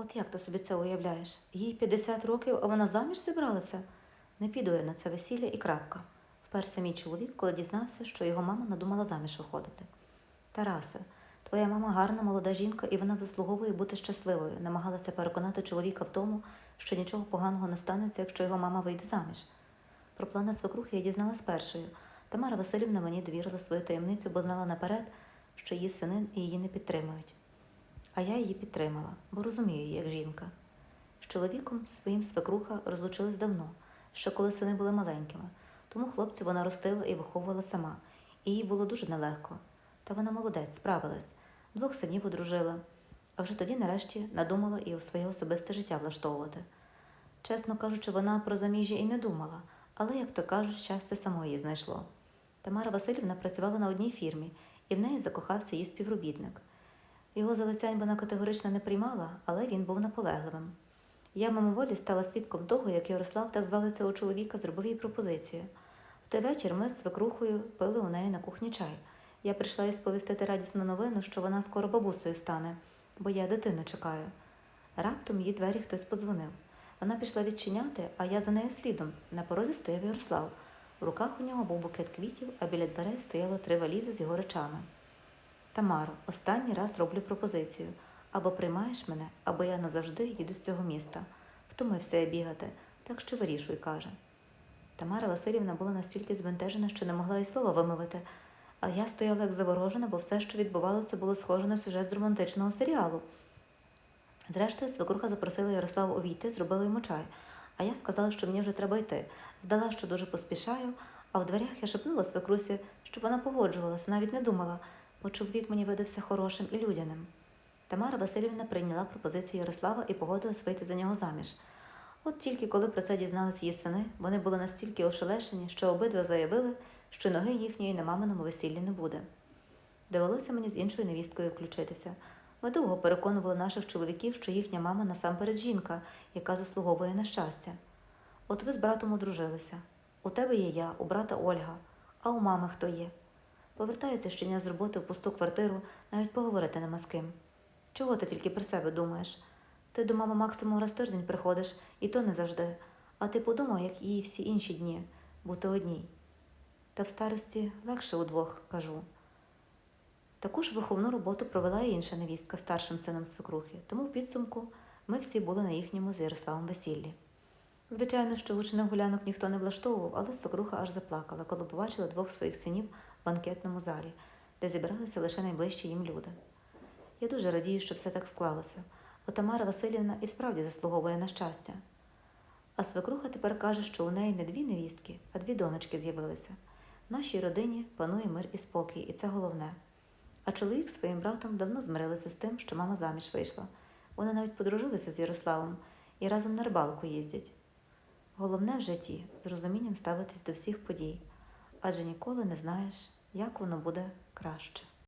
От як ти собі це уявляєш? Їй 50 років, а вона заміж зібралася? Не піду я на це весілля і крапка. Вперся мій чоловік, коли дізнався, що його мама надумала заміж виходити. Тарасе, твоя мама гарна молода жінка, і вона заслуговує бути щасливою, намагалася переконати чоловіка в тому, що нічого поганого не станеться, якщо його мама вийде заміж. Про плани свекрухи я дізналась першою. Тамара Васильівна мені довірила свою таємницю, бо знала наперед, що її сини її не підтримують. А я її підтримала, бо розумію її як жінка. З чоловіком своїм свекруха розлучилась давно, ще коли сини були маленькими, тому хлопців вона ростила і виховувала сама, і їй було дуже нелегко. Та вона молодець, справилась, двох синів одружила, а вже тоді, нарешті, надумала і у своє особисте життя влаштовувати. Чесно кажучи, вона про заміжжя і не думала, але, як то кажуть, щастя само її знайшло. Тамара Васильівна працювала на одній фірмі, і в неї закохався її співробітник. Його залицянь вона категорично не приймала, але він був наполегливим. Я мимоволі стала свідком того, як Ярослав, так звали цього чоловіка, зробив їй пропозицію. В той вечір ми з свекрухою пили у неї на кухні чай. Я прийшла їй сповістити радісну новину, що вона скоро бабусею стане, бо я дитину чекаю. Раптом її двері хтось подзвонив. Вона пішла відчиняти, а я за нею слідом. На порозі стояв Ярослав. В руках у нього був букет квітів, а біля дверей стояло три валізи з його речами. Тамаро, останній раз роблю пропозицію. Або приймаєш мене, або я назавжди їду з цього міста. Втомився я бігати, так що вирішуй, каже. Тамара Васильівна була настільки збентежена, що не могла й слова вимовити, а я стояла як заворожена, бо все, що відбувалося, було схоже на сюжет з романтичного серіалу. Зрештою, свекруха запросила Ярослава увійти, зробила йому чай, а я сказала, що мені вже треба йти. Вдала, що дуже поспішаю, а в дверях я шепнула свекрусі, щоб вона погоджувалася, навіть не думала, бо чоловік мені видався хорошим і людяним. Тамара Васильівна прийняла пропозицію Ярослава і погодилась вийти за нього заміж. От тільки коли про це дізнались її сини, вони були настільки ошелешені, що обидва заявили, що ноги їхньої на маминому весіллі не буде. Довелося мені з іншою невісткою включитися. Ми довго переконували наших чоловіків, що їхня мама насамперед жінка, яка заслуговує на щастя. От ви з братом одружилися. У тебе є я, у брата Ольга, а у мами хто є? Повертається щодня з роботи в пусту квартиру, навіть поговорити нема з ким. Чого ти тільки про себе думаєш? Ти до мами максимум раз тиждень приходиш, і то не завжди. А ти подумав, як і всі інші дні, бути одній. Та в старості легше удвох, кажу. Таку ж виховну роботу провела і інша невістка старшим сином свекрухи, тому в підсумку ми всі були на їхньому з Ярославом весіллі. Звичайно, що гучних гулянок ніхто не влаштовував, але свекруха аж заплакала, коли побачила двох своїх синів банкетному залі, де зібралися лише найближчі їм люди. Я дуже радію, що все так склалося, бо Тамара Васильівна і справді заслуговує на щастя. А свекруха тепер каже, що у неї не дві невістки, а дві донечки з'явилися. В нашій родині панує мир і спокій, і це головне. А чоловік своїм братом давно змирилися з тим, що мама заміж вийшла. Вони навіть подружилися з Ярославом і разом на рибалку їздять. Головне в житті з розумінням ставитись до всіх подій, адже ніколи не знаєш, як воно буде краще.